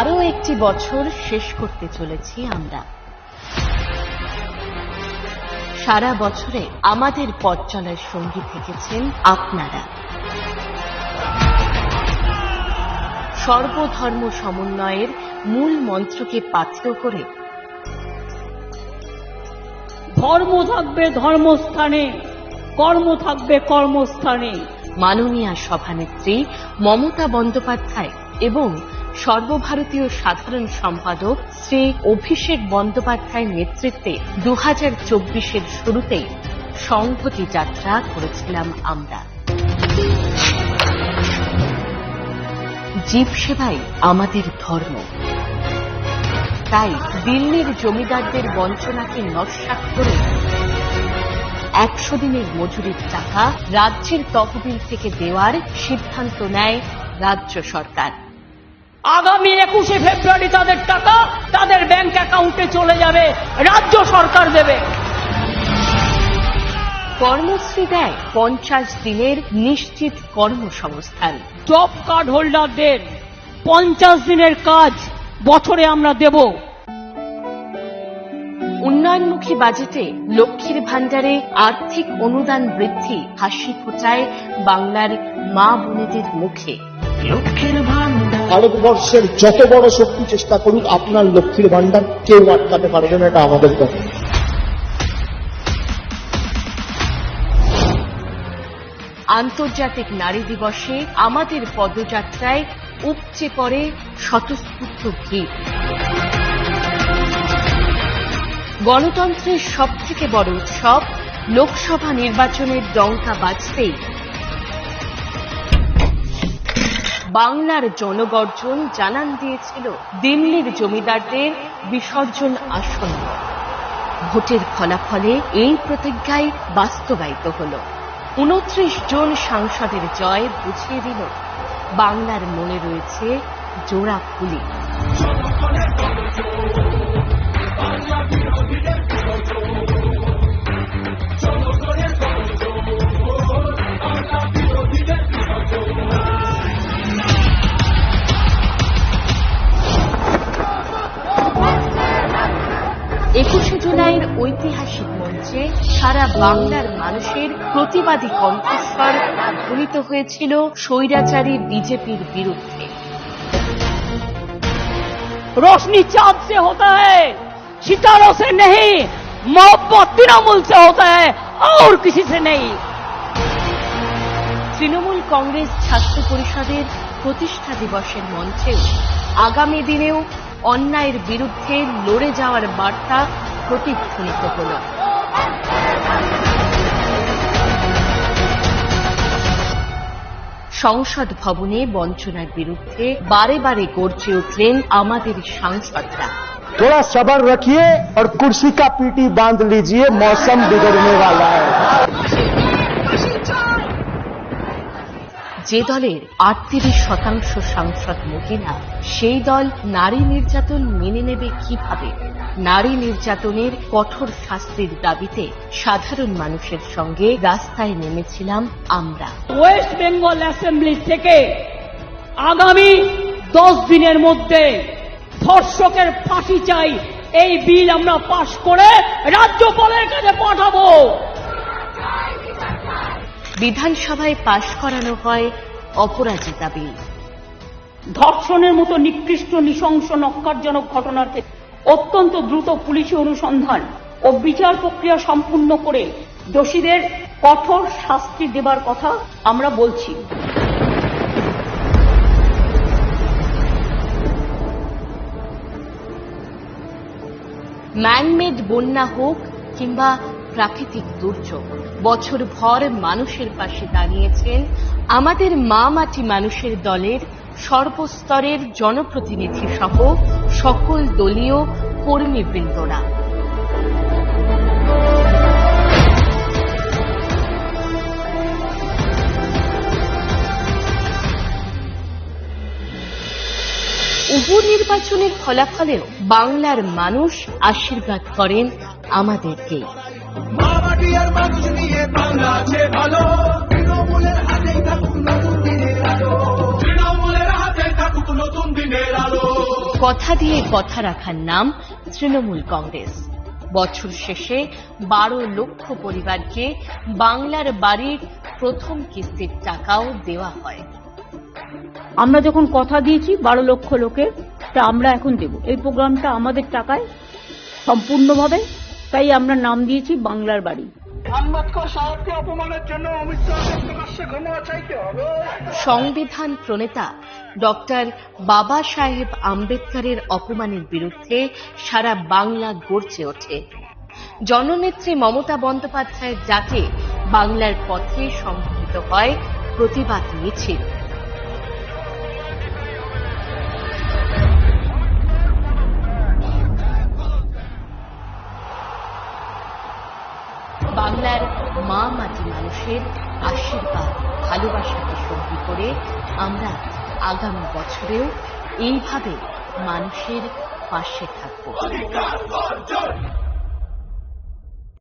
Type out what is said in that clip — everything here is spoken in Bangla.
আরও একটি বছর শেষ করতে চলেছি আমরা। সারা বছরে আমাদের পথ চলার সঙ্গী থেকেছেন আপনারা। সর্বধর্ম সমন্বয়ের মূল মন্ত্রকে পাথ্য করে ধর্ম থাকবে ধর্মস্থানে কর্ম থাকবে কর্মস্থানে। মাননীয় সভানেত্রী মমতা বন্দ্যোপাধ্যায় এবং সর্বভারতীয় সাধারণ সম্পাদক শ্রী অভিষেক বন্দ্যোপাধ্যায়ের নেতৃত্বে দু হাজার চব্বিশের শুরুতেই সংহতি যাত্রা করেছিলাম আমরা। জীব সেবাই আমাদের ধর্ম। তাই দিল্লির জমিদারদের বঞ্চনাকে নস্যাৎ করে একশো দিনের মজুরির টাকা রাজ্যের তহবিল থেকে দেওয়ার সিদ্ধান্ত নেয় রাজ্য সরকার। আগামী একুশে ফেব্রুয়ারি তাদের টাকা তাদের ব্যাংক অ্যাকাউন্টে চলে যাবে রাজ্য সরকার দেবে। কর্মশ্রী দেয় পঞ্চাশ দিনের নিশ্চিত কর্মসংস্থান। জব কার্ড হোল্ডারদের পঞ্চাশ দিনের কাজ বছরে আমরা দেব। উন্নয়নমুখী বাজেটে লক্ষ্মীর ভাণ্ডারে আর্থিক অনুদান বৃদ্ধি হাসি ফোটায় বাংলার মা বোনেদের মুখে। ভারতবর্ষের যত বড় শক্তি চেষ্টা করুক, আপনার লক্ষ্মীর ভান্ডার কেউ আটকাতে পারবে না, এটা আমাদের কথা। আন্তর্জাতিক নারী দিবসে আমাদের পদযাত্রায় উপচে পড়ে স্বতঃস্ফূর্ত ভিড়। গণতন্ত্রের সব থেকে বড় উৎসব, লোকসভা নির্বাচনের ডঙ্কা বাজতেই বাংলার জনগর্জন জানান দিয়েছিল দিল্লির জমিদারদের বিসর্জন আসন্ন। ভোটের ফলাফলে এই প্রতিজ্ঞাই বাস্তবায়িত হল। উনত্রিশ জন সাংসদের জয় বুঝিয়ে দিল, বাংলার মনে রয়েছে জোড়া ফুলি একুশে জুলাইয়ের ঐতিহাসিক মঞ্চে সারা বাংলার মানুষের প্রতিবাদী কণ্ঠস্বর ধ্বনিত হয়েছিল স্বৈরাচারী বিজেপির বিরুদ্ধে रोशनी चांद से होता है सितारों से नहीं मोहब्बत तृणमूल से होता है और किसी से नहीं তৃণমূল কংগ্রেস ছাত্র পরিষদের প্রতিষ্ঠা দিবসের মঞ্চেও আগামী দিনেও অন্যায়ের বিরুদ্ধে লড়ে যাওয়ার বার্তা প্রতিধ্বনিত হল সংসদ ভবনে বঞ্চনার বিরুদ্ধে বারে বারে গর্জে উঠলেন আমাদের সাংসদরা थोड़ा सबर रखिए और कुर्सी का पीटी बांध लीजिए मौसम बिगड़ने वाला है যে দলের আটত্রিশ শতাংশ সাংসদ মহিলা সেই দল নারী নির্যাতন মেনে নেবে কীভাবে? নারী নির্যাতনের কঠোর শাস্তির দাবিতে সাধারণ মানুষের সঙ্গে রাস্তায় নেমেছিলাম আমরা। ওয়েস্ট বেঙ্গল অ্যাসেম্বলি থেকে আগামী দশ দিনের মধ্যে ধর্ষকের ফাঁসি চাই। এই বিল আমরা পাশ করে রাজ্যপালের কাছে পাঠাবো। বিধানসভায় পাশ করানো হয় অপরাজিতা বিল। ধর্ষণের মতো নিকৃষ্ট নৃশংস নক্কারজনক ঘটনার ক্ষেত্রে অত্যন্ত দ্রুত পুলিশি অনুসন্ধান ও বিচার প্রক্রিয়া সম্পূর্ণ করে দোষীদের কঠোর শাস্তি দেবার কথা আমরা বলছি। ম্যানমেড বন্যা হোক কিংবা প্রাকৃতিক দুর্যোগ। বছর ভর মানুষের পাশে দাঁড়িয়েছেন আমাদের মা মাটি মানুষের দলের সর্বস্তরের জনপ্রতিনিধি সহ সকল দলীয় কর্মীবৃন্দরা। উপনির্বাচনের ফলাফলেও বাংলার মানুষ আশীর্বাদ করেন আমাদেরকেই। মামাটি আর মানুষ নিয়ে বাংলা আছে ভালো। তৃণমূলের হাতেই থাকুক নতুন দিনের আলো। তৃণমূলের হাতে থাকুক নতুন দিনের আলো। কথা দিয়ে কথা রাখার নাম তৃণমূল কংগ্রেস। বছর শেষে বারো লক্ষ পরিবারকে বাংলার বাড়ির প্রথম কিস্তির টাকাও দেওয়া হয়। আমরা যখন কথা দিয়েছি বারো লক্ষ লোকের তা আমরা এখন দেব। এই প্রোগ্রামটা আমাদের টাকায় সম্পূর্ণভাবে তাই আমরা নাম দিয়েছি বাংলার বাড়ি। আম্বেদকর সাহেবকে অপমানের জন্য অমিত শাহকে প্রকাশ্যে ক্ষমা চাইতে হবে। সংবিধান প্রণেতা ডক্টর বাবা সাহেব আম্বেদকরের অপমানের বিরুদ্ধে সারা বাংলা গর্জে ওঠে। জননেত্রী মমতা বন্দ্যোপাধ্যায়ের ডাকে বাংলার পথে সংঘটিত হয় প্রতিবাদ মিছিল। মানুষের আশীর্বাদ ভালোবাসাকে সঙ্গী করে আমরা আগামী বছরেও এইভাবে মানুষের পাশে থাকব।